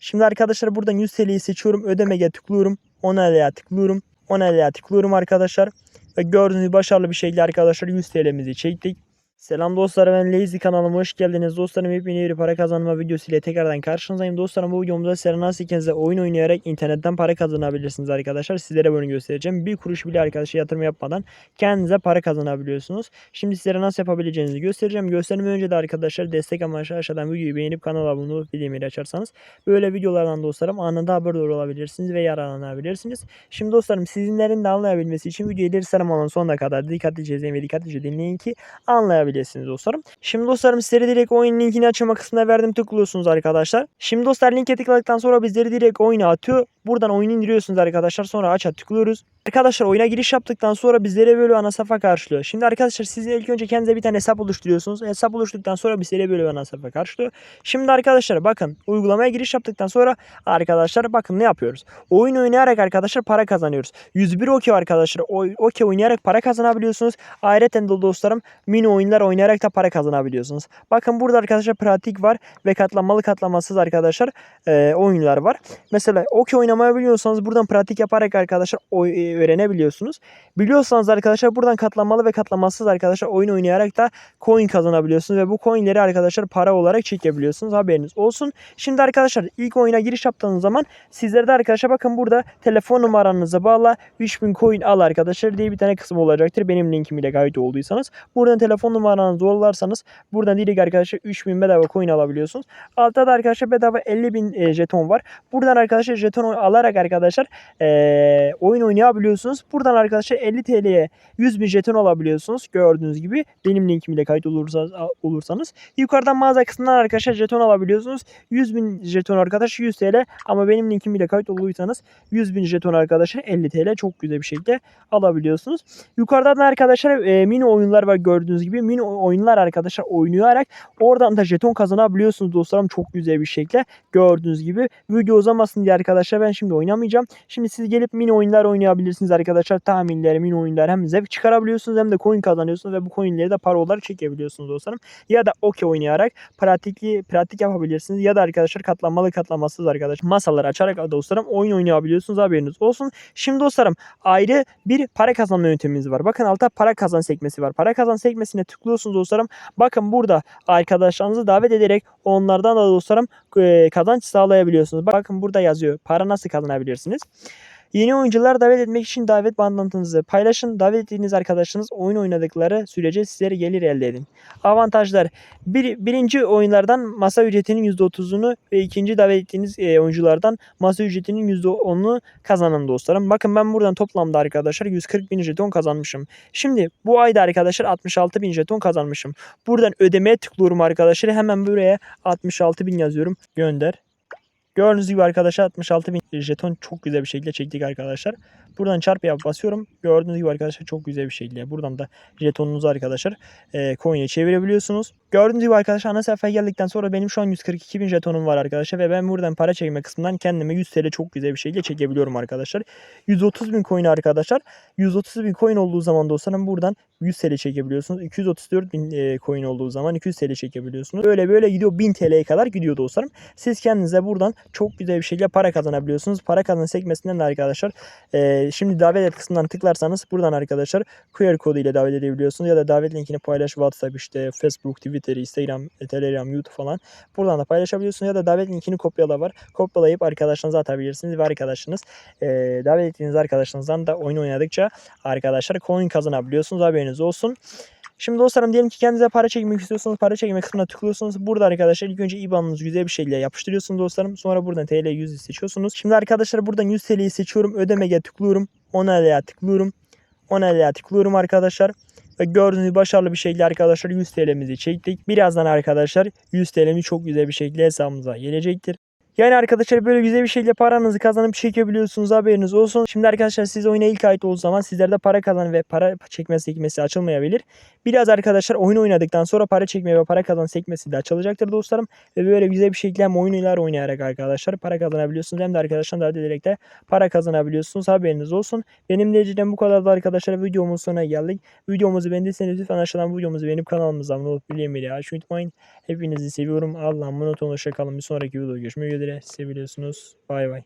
Şimdi arkadaşlar buradan 100 TL'yi seçiyorum. Ödemeye tıklıyorum. Onayla tıklıyorum. Onayla tıklıyorum arkadaşlar. Ve gördüğünüz başarılı bir şekilde arkadaşlar 100 TL'mizi çektik. Selam dostlar ben Lazy kanalıma hoş geldiniz. Dostlarım hepinize bir para kazanma videosu ile tekrardan karşınızdayım. Dostlarım bu videomuzda sizlere nasıl ikinize oyun oynayarak internetten para kazanabilirsiniz arkadaşlar. Sizlere bunu göstereceğim. Bir kuruş bile arkadaşlar yatırım yapmadan kendinize para kazanabiliyorsunuz. Şimdi sizlere nasıl yapabileceğinizi göstereceğim. Göstermeden önce de arkadaşlar destek amaçlı aşağıdan videoyu beğenip kanala abone olup bildirimleri açarsanız böyle videolardan dostlarım anında haberdar olabilirsiniz ve yararlanabilirsiniz. Şimdi dostlarım sizinlerin de anlayabilmesi için videoyu ileri sarmadan sonuna kadar dikkatlice izleyin ve dikkatlice dinleyin ki anlayabilirsiniz dostlarım. Şimdi dostlarım sizlere direkt oyun linkini açma kısmına verdim tıklıyorsunuz arkadaşlar. Şimdi dostlar linke tıkladıktan sonra bizleri direkt oyuna atıyor. Buradan oyunu indiriyorsunuz arkadaşlar. Sonra aça tıklıyoruz. Arkadaşlar oyuna giriş yaptıktan sonra bizlere böyle ana sayfa karşılıyor. Şimdi arkadaşlar siz ilk önce kendinize bir tane hesap oluşturuyorsunuz. Hesap oluşturduktan sonra bizlere böyle ana sayfa karşılıyor. Şimdi arkadaşlar bakın uygulamaya giriş yaptıktan sonra arkadaşlar bakın ne yapıyoruz. Oyun oynayarak arkadaşlar para kazanıyoruz. 101 okey arkadaşlar. Okey oynayarak para kazanabiliyorsunuz. Ayrıca de dostlarım mini oyunlar oynayarak da para kazanabiliyorsunuz. Bakın burada arkadaşlar pratik var ve katlanmalı katlanmasız arkadaşlar e, oyunlar var. Mesela okey oynamayı biliyorsanız buradan pratik yaparak arkadaşlar e, öğrenebiliyorsunuz. Biliyorsanız arkadaşlar buradan katlanmalı ve katlanmasız arkadaşlar oyun oynayarak da coin kazanabiliyorsunuz ve bu coinleri arkadaşlar para olarak çekebiliyorsunuz. Haberiniz olsun. Şimdi arkadaşlar ilk oyuna giriş yaptığınız zaman sizlere de arkadaşlar bakın burada telefon numaranızı bağla 3000 coin al arkadaşlar diye bir tane kısım olacaktır. Benim linkim ile kayıt olduysanız. Buradan telefon numaranızı yollarsanız buradan direkt arkadaşlar 3000 bedava coin alabiliyorsunuz. Altta da arkadaşlar bedava 50.000 e, jeton var. Buradan arkadaşlar jeton alarak arkadaşlar e, oyun oynayabiliyorsunuz. Buradan arkadaşlar 50 TL'ye 100 bin jeton alabiliyorsunuz. Gördüğünüz gibi benim linkim ile kayıt olursanız, olursanız. Yukarıdan mağaza kısmından arkadaşlar jeton alabiliyorsunuz. 100 bin jeton arkadaş 100 TL ama benim linkim ile kayıt olduysanız 100 bin jeton arkadaşlar 50 TL çok güzel bir şekilde alabiliyorsunuz. Yukarıdan da arkadaşlar e, mini oyunlar var gördüğünüz gibi. Mini oyunlar arkadaşlar oynayarak oradan da jeton kazanabiliyorsunuz dostlarım çok güzel bir şekilde. Gördüğünüz gibi video uzamasın diye arkadaşlar ben şimdi oynamayacağım. Şimdi siz gelip mini oyunlar oynayabilirsiniz arkadaşlar. Tahminler, mini oyunlar hem zevk çıkarabiliyorsunuz hem de coin kazanıyorsunuz ve bu coinleri de para olarak çekebiliyorsunuz dostlarım. Ya da okey oynayarak pratikli pratik yapabilirsiniz ya da arkadaşlar katlanmalı katlanmasız arkadaşlar masalar açarak dostlarım oyun oynayabiliyorsunuz haberiniz olsun. Şimdi dostlarım ayrı bir para kazanma yöntemimiz var. Bakın altta para kazan sekmesi var. Para kazan sekmesine tıklıyorsunuz dostlarım. Bakın burada arkadaşlarınızı davet ederek onlardan da dostlarım kazanç sağlayabiliyorsunuz. Bakın burada yazıyor. Para nasıl kazanabilirsiniz? Yeni oyuncular davet etmek için davet bağlantınızı paylaşın. Davet ettiğiniz arkadaşınız oyun oynadıkları sürece sizlere gelir elde edin. Avantajlar. Bir, birinci oyunlardan masa ücretinin %30'unu ve ikinci davet ettiğiniz e, oyunculardan masa ücretinin %10'unu kazanın dostlarım. Bakın ben buradan toplamda arkadaşlar 140 bin jeton kazanmışım. Şimdi bu ayda arkadaşlar 66 bin jeton kazanmışım. Buradan ödemeye tıklıyorum arkadaşlar. Hemen buraya 66 bin yazıyorum. Gönder. Gördüğünüz gibi arkadaşlar 66 bin jeton çok güzel bir şekilde çektik arkadaşlar. Buradan çarpı yap basıyorum. Gördüğünüz gibi arkadaşlar çok güzel bir şekilde. Buradan da jetonunuzu arkadaşlar e, coin'e çevirebiliyorsunuz. Gördüğünüz gibi arkadaşlar ana sayfaya geldikten sonra benim şu an 142 bin jetonum var arkadaşlar. Ve ben buradan para çekme kısmından kendime 100 TL çok güzel bir şekilde çekebiliyorum arkadaşlar. 130 bin coin arkadaşlar. 130 bin coin olduğu zaman dostlarım buradan 100 TL çekebiliyorsunuz. 234 bin e, coin olduğu zaman 200 TL çekebiliyorsunuz. Böyle böyle gidiyor 1000 TL'ye kadar gidiyor dostlarım. Siz kendinize buradan çok güzel bir şekilde para kazanabiliyorsunuz. Para kazan sekmesinden de arkadaşlar e, şimdi davet et kısmından tıklarsanız buradan arkadaşlar QR kodu ile davet edebiliyorsunuz. Ya da davet linkini paylaş WhatsApp işte Facebook, Twitter, Instagram, Telegram, YouTube falan. Buradan da paylaşabiliyorsunuz. Ya da davet linkini kopyala var. Kopyalayıp arkadaşlarınıza atabilirsiniz. Ve arkadaşınız e, davet ettiğiniz arkadaşlarınızdan da oyun oynadıkça arkadaşlar coin kazanabiliyorsunuz. Haberiniz olsun. Şimdi dostlarım diyelim ki kendinize para çekmek istiyorsanız para çekme kısmına tıklıyorsunuz. Burada arkadaşlar ilk önce IBAN'ınızı güzel bir şekilde yapıştırıyorsunuz dostlarım. Sonra buradan TL 100'ü seçiyorsunuz. Şimdi arkadaşlar buradan 100 TL'yi seçiyorum. Ödemeye tıklıyorum. Onayla tıklıyorum. Onayla tıklıyorum arkadaşlar. Ve gördüğünüz başarılı bir şekilde arkadaşlar 100 TL'mizi çektik. Birazdan arkadaşlar 100 TL'miz çok güzel bir şekilde hesabımıza gelecektir. Yani arkadaşlar böyle güzel bir şekilde paranızı kazanıp çekebiliyorsunuz haberiniz olsun. Şimdi arkadaşlar siz oyuna ilk ait olduğu zaman sizlerde para kazan ve para çekme sekmesi açılmayabilir. Biraz arkadaşlar oyun oynadıktan sonra para çekme ve para kazan sekmesi de açılacaktır dostlarım. Ve böyle güzel bir şekilde hem oyunlar oynayarak arkadaşlar para kazanabiliyorsunuz. Hem de arkadaşlar daha direkt de para kazanabiliyorsunuz haberiniz olsun. Benim de bu kadar da arkadaşlar videomun sonuna geldik. Videomuzu beğendiyseniz lütfen aşağıdan videomuzu beğenip kanalımıza abone olup bildirimleri açmayı unutmayın. Hepinizi seviyorum. Allah'a emanet olun. Hoşçakalın. Bir sonraki videoda görüşmek üzere. Üzere seviliyorsunuz. Bay bay.